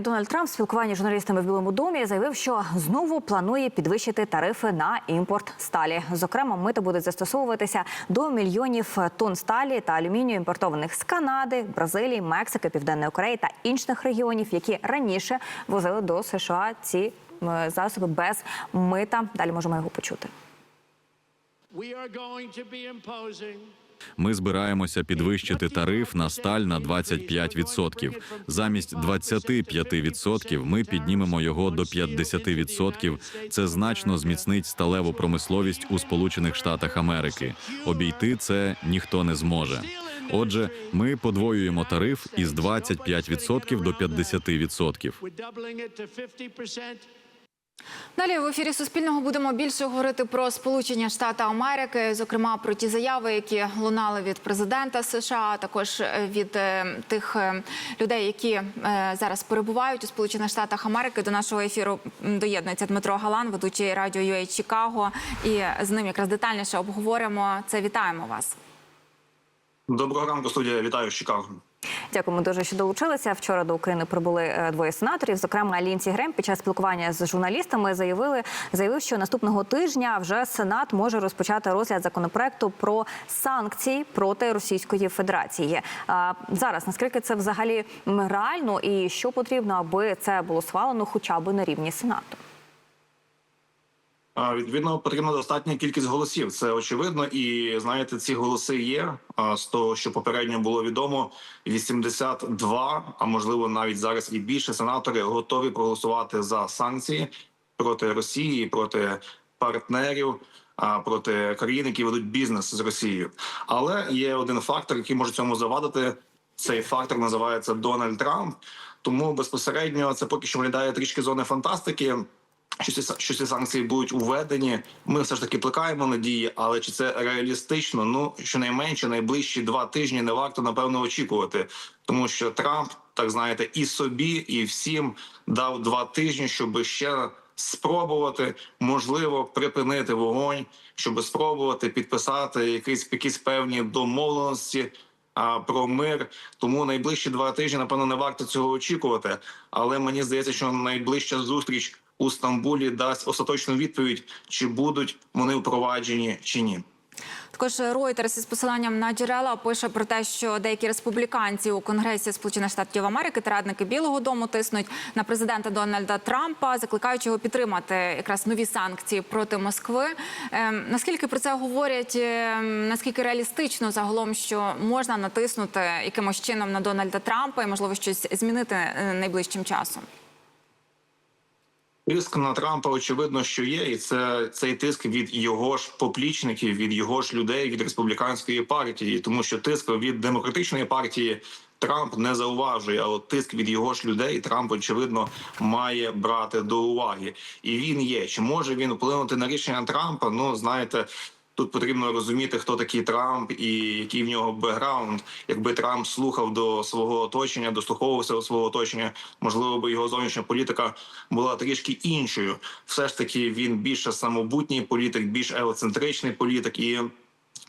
і Дональд Трамп в спілкуванні з журналістами в Білому домі заявив, що знову планує підвищити тарифи на імпорт сталі. Зокрема, мито будуть застосовуватися до мільйонів тонн сталі та алюмінію, імпортованих з Канади, Бразилії, Мексики, Південної Кореї та інших регіонів, які раніше возили до США ці засоби без мита. Далі можемо його почути. Ми збираємося підвищити тариф на сталь на 25%. Замість 25% ми піднімемо його до 50%. Це значно зміцнить сталеву промисловість у Сполучених Штатах Америки. Обійти це ніхто не зможе. Отже, ми подвоюємо тариф із 25% до 50%. Далі в ефірі Суспільного будемо більше говорити про Сполучення Штати Америки, зокрема про ті заяви, які лунали від президента США, а також е, від е, тих е, людей, які зараз перебувають у Сполучених Штатах Америки. До нашого ефіру доєднується Дмитро Галан, ведучий радіо UA Чикаго, і з ним якраз детальніше обговоримо це. Вітаємо вас. Доброго ранку, студія. Вітаю з Чикаго. Дякуємо дуже, що долучилися. Вчора до України прибули е, двоє сенаторів. Зокрема, Лінці Грем під час спілкування з журналістами заявили, заявив, що наступного тижня вже Сенат може розпочати розгляд законопроекту про санкції проти Російської Федерації. А зараз наскільки це взагалі реально, і що потрібно, аби це було схвалено, хоча б на рівні Сенату? Відповідно, потрібна достатня кількість голосів. Це очевидно, і знаєте, ці голоси є. З того, що попередньо було відомо, 82, а можливо навіть зараз і більше сенатори готові проголосувати за санкції проти Росії, проти партнерів. Проти країн, які ведуть бізнес з Росією, але є один фактор, який може цьому завадити. Цей фактор називається Дональд Трамп. Тому безпосередньо це поки що виглядає трішки зони фантастики. Що ці, що ці санкції будуть уведені, ми все ж таки плекаємо надії, але чи це реалістично? Ну щонайменше найближчі два тижні не варто напевно очікувати, тому що Трамп, так знаєте, і собі, і всім дав два тижні, щоб ще спробувати можливо припинити вогонь, щоб спробувати підписати якісь якісь певні домовленості про мир. Тому найближчі два тижні, напевно, не варто цього очікувати. Але мені здається, що найближча зустріч у Стамбулі дасть остаточну відповідь, чи будуть вони впроваджені чи ні. Також Reuters із посиланням на джерела пише про те, що деякі республіканці у Конгресі Сполучених Штатів Америки та радники Білого Дому тиснуть на президента Дональда Трампа, закликаючи його підтримати якраз нові санкції проти Москви. Ем, наскільки про це говорять? ем, наскільки реалістично загалом, що можна натиснути якимось чином на Дональда Трампа і можливо щось змінити е, найближчим часом? Тиск на Трампа очевидно, що є, і це цей тиск від його ж поплічників, від його ж людей, від республіканської партії, тому що тиск від демократичної партії Трамп не зауважує. А от тиск від його ж людей Трамп очевидно має брати до уваги, і він є. Чи може він вплинути на рішення Трампа? Ну знаєте. Тут потрібно розуміти, хто такий Трамп і який в нього бекграунд. Якби Трамп слухав до свого оточення, дослуховувався до свого оточення, можливо, би його зовнішня політика була трішки іншою. Все ж таки, він більше самобутній політик, більш еоцентричний політик і.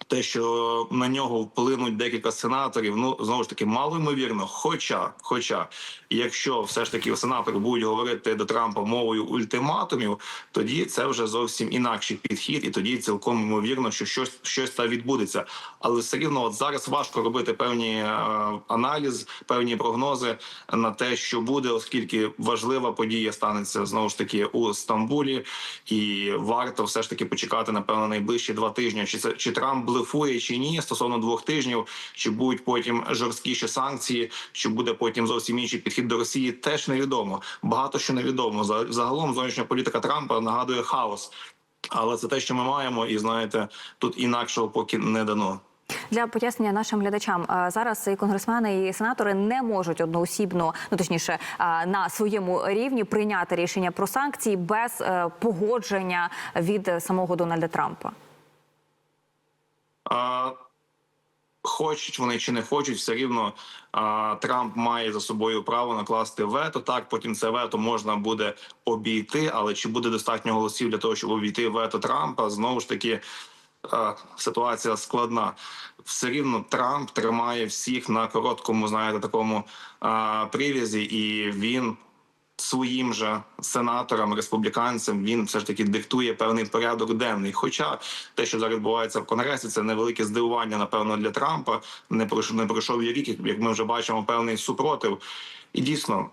Те, що на нього вплинуть декілька сенаторів, ну знову ж таки мало ймовірно. Хоча, хоча, якщо все ж таки сенатори будуть говорити до Трампа мовою ультиматумів, тоді це вже зовсім інакший підхід, і тоді цілком ймовірно, що щось щось та відбудеться. Але все рівно, от зараз важко робити певні е, аналіз, певні прогнози на те, що буде, оскільки важлива подія станеться знову ж таки у Стамбулі, і варто все ж таки почекати напевно найближчі два тижні. Чи це чи Трамп блефує чи ні стосовно двох тижнів, чи будуть потім жорсткіші санкції, чи буде потім зовсім інший підхід до Росії, теж невідомо. Багато що невідомо. За- Загалом зовнішня політика Трампа нагадує хаос. Але це те, що ми маємо, і знаєте, тут інакшого поки не дано. Для пояснення нашим глядачам зараз і конгресмени і сенатори не можуть одноосібно, ну точніше, на своєму рівні прийняти рішення про санкції без е, погодження від самого Дональда Трампа. Хочуть вони чи не хочуть, все рівно а, Трамп має за собою право накласти вето. Так, потім це вето можна буде обійти, але чи буде достатньо голосів для того, щоб обійти вето Трампа? Знову ж таки, а, ситуація складна. Все рівно Трамп тримає всіх на короткому, знаєте, такому а, прив'язі, і він своїм же сенаторам, республіканцям він все ж таки диктує певний порядок денний. Хоча те, що зараз відбувається в конгресі, це невелике здивування, напевно, для Трампа. Не пройшов не пройшов рік, як ми вже бачимо, певний супротив. І дійсно.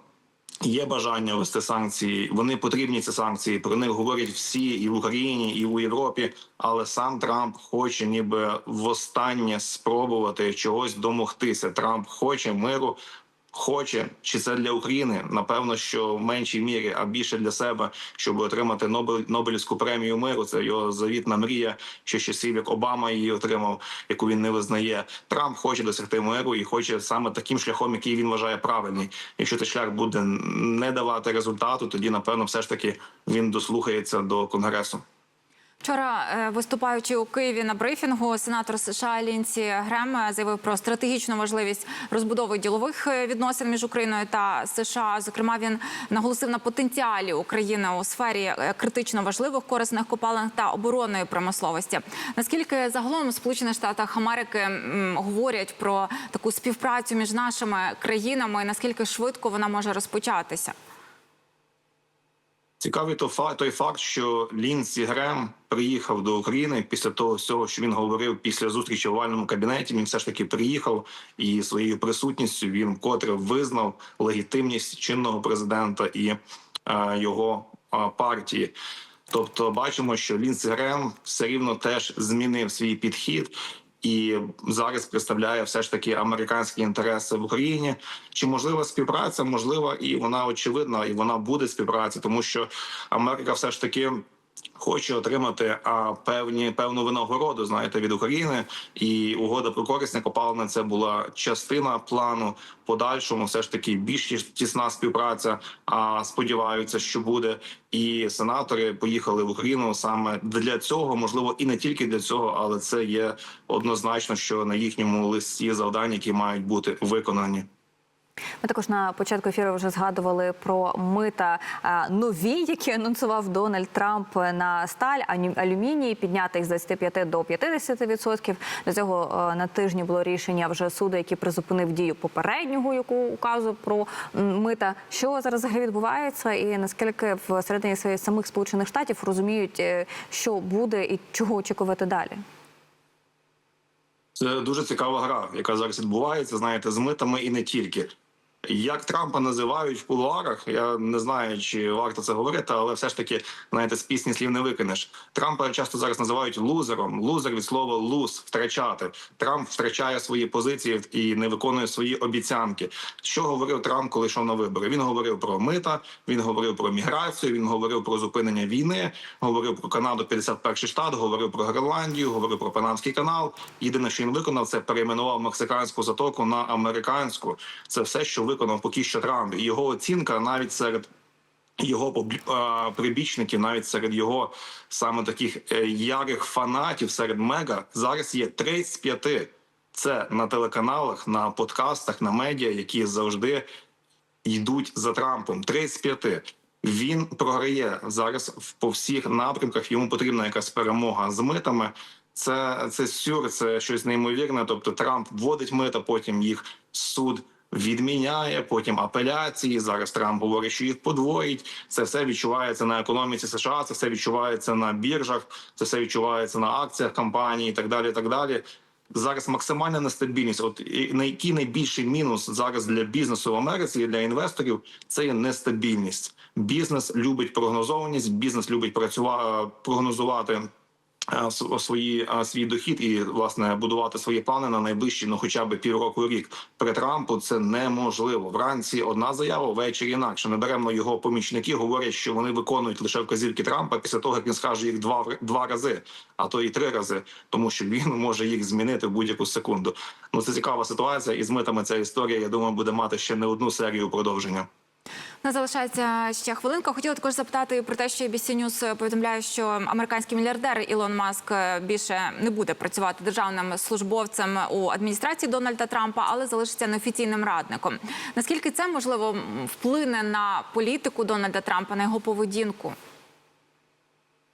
Є бажання вести санкції. Вони потрібні ці санкції. Про них говорять всі і в Україні, і у Європі. Але сам Трамп хоче, ніби востаннє спробувати чогось домогтися. Трамп хоче миру. Хоче чи це для України? Напевно, що в меншій мірі, а більше для себе, щоб отримати Нобель, Нобелівську премію миру. Це його завітна мрія, з часів, як Обама її отримав, яку він не визнає. Трамп хоче досягти миру і хоче саме таким шляхом, який він вважає правильний. Якщо цей шлях буде не давати результату, тоді напевно, все ж таки він дослухається до конгресу. Вчора, е, виступаючи у Києві на брифінгу, сенатор США Лінсі Грем е, заявив про стратегічну важливість розбудови ділових е, відносин між Україною та США. Зокрема, він наголосив на потенціалі України у сфері критично важливих корисних копалин та оборонної промисловості. Наскільки загалом Сполучених Штатах Америки говорять про таку співпрацю між нашими країнами, наскільки швидко вона може розпочатися? Цікавий той факт, що Лінсі Грем приїхав до України після того всього, що він говорив після зустрічі в овальному кабінеті. Він все ж таки приїхав і своєю присутністю він вкотре визнав легітимність чинного президента і е, його е, партії. Тобто, бачимо, що Лінсі Грем все рівно теж змінив свій підхід. І зараз представляє все ж таки американські інтереси в Україні. Чи можлива співпраця? Можлива, і вона очевидна, і вона буде співпраця, тому що Америка все ж таки. Хоче отримати а, певні певну винагороду, знаєте, від України, і угода про корисне копалини це була частина плану. Подальшому все ж таки більш тісна співпраця. А сподіваються, що буде. І сенатори поїхали в Україну саме для цього, можливо, і не тільки для цього, але це є однозначно, що на їхньому листі завдань, які мають бути виконані. Ми також на початку ефіру вже згадували про мита е, нові, які анонсував Дональд Трамп на сталь, алюміній, підняти їх з 25 до 50%. До цього е, на тижні було рішення вже суду, який призупинив дію попереднього, яку указу про мита. Що зараз взагалі відбувається, і наскільки всередині своїх самих сполучених штатів розуміють, е, що буде і чого очікувати далі? Це дуже цікава гра, яка зараз відбувається. Знаєте, з митами і не тільки. Як Трампа називають в кулуарах, я не знаю, чи варто це говорити, але все ж таки, знаєте, з пісні слів не викинеш. Трампа часто зараз називають лузером. Лузер від слова луз втрачати. Трамп втрачає свої позиції і не виконує свої обіцянки. Що говорив Трамп, коли йшов на вибори? Він говорив про мита, він говорив про міграцію, він говорив про зупинення війни, говорив про Канаду, 51 штат, говорив про Гренландію, говорив про Панамський канал. Єдине, що він виконав, це перейменував мексиканську затоку на американську. Це все, що виконав поки що Трамп. І його оцінка навіть серед. Його прибічників, навіть серед його саме таких е, ярих фанатів, серед мега зараз є 35. Це на телеканалах, на подкастах, на медіа, які завжди йдуть за Трампом. 35. Він програє зараз по всіх напрямках. Йому потрібна якась перемога з митами. Це, це сюр, це щось неймовірне. Тобто Трамп вводить мита, потім їх суд відміняє, потім апеляції. Зараз Трамп говорить, що їх подвоїть. Це все відчувається на економіці США. Це все відчувається на біржах, це все відчувається на акціях компаній і так далі. Так далі. Зараз максимальна нестабільність. От на який найбільший мінус зараз для бізнесу в Америці і для інвесторів це нестабільність. Бізнес любить прогнозованість, бізнес любить працювати прогнозувати. Свої свій дохід і власне будувати свої плани на найближчі, ну хоча б півроку рік. При Трампу це неможливо. Вранці одна заява, ввечері інакше. Недаремно його помічники говорять, що вони виконують лише вказівки Трампа після того, як він скаже їх два два рази, а то і три рази, тому що він може їх змінити в будь-яку секунду. Ну це цікава ситуація, і з митами ця історія. Я думаю, буде мати ще не одну серію продовження. Не залишається ще хвилинка. Хотіла також запитати про те, що ABC News повідомляє, що американський мільярдер Ілон Маск більше не буде працювати державним службовцем у адміністрації Дональда Трампа, але залишиться неофіційним радником. Наскільки це можливо вплине на політику Дональда Трампа, на його поведінку?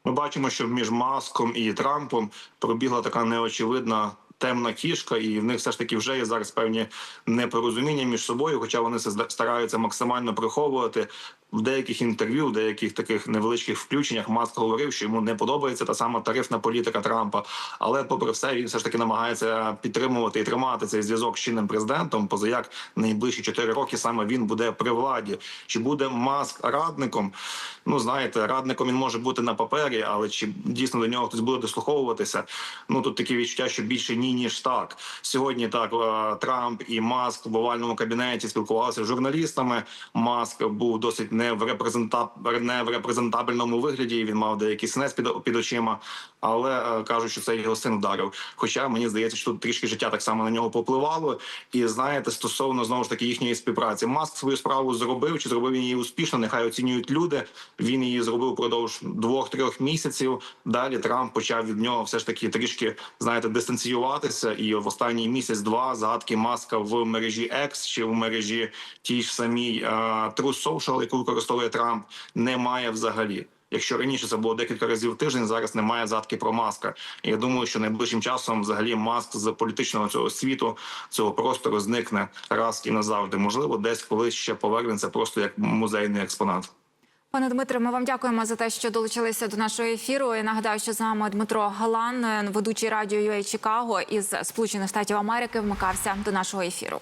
Ми бачимо, що між Маском і Трампом пробігла така неочевидна темна кішка, і в них все ж таки вже є зараз певні непорозуміння між собою, хоча вони це стараються максимально приховувати. в деяких інтерв'ю, в деяких таких невеличких включеннях Маск говорив, що йому не подобається та сама тарифна політика Трампа. Але, попри все, він все ж таки намагається підтримувати і тримати цей зв'язок з чинним президентом. Поза як найближчі 4 роки саме він буде при владі. Чи буде Маск радником? Ну знаєте, радником він може бути на папері, але чи дійсно до нього хтось буде дослуховуватися? Ну тут такі відчуття, що більше ні ніж так. Сьогодні так е, Трамп і Маск в овальному кабінеті спілкувалися з журналістами. Маск був досить не в репрезентаб... не в репрезентабельному вигляді. Він мав деякий синець під, під очима, але е, кажуть, що це його син вдарив. Хоча мені здається, що тут трішки життя так само на нього попливало. І знаєте, стосовно знову ж таки їхньої співпраці, Маск свою справу зробив чи зробив її успішно. Нехай оцінюють люди. Він її зробив впродовж двох-трьох місяців. Далі Трамп почав від нього все ж таки трішки знаєте дистанціюватися. І в останній місяць-два згадки маска в мережі X чи в мережі тій ж самій е, True Social, яку використовує Трамп, немає взагалі. Якщо раніше це було декілька разів в тиждень, зараз немає згадки про маска. Я думаю, що найближчим часом взагалі маск з політичного цього світу цього простору зникне раз і назавжди. Можливо, десь колись ще повернеться просто як музейний експонат. Пане Дмитре, ми вам дякуємо за те, що долучилися до нашого ефіру. І нагадаю, що з нами Дмитро Галан, ведучий радіо UA Чикаго із Сполучених Штатів Америки, вмикався до нашого ефіру.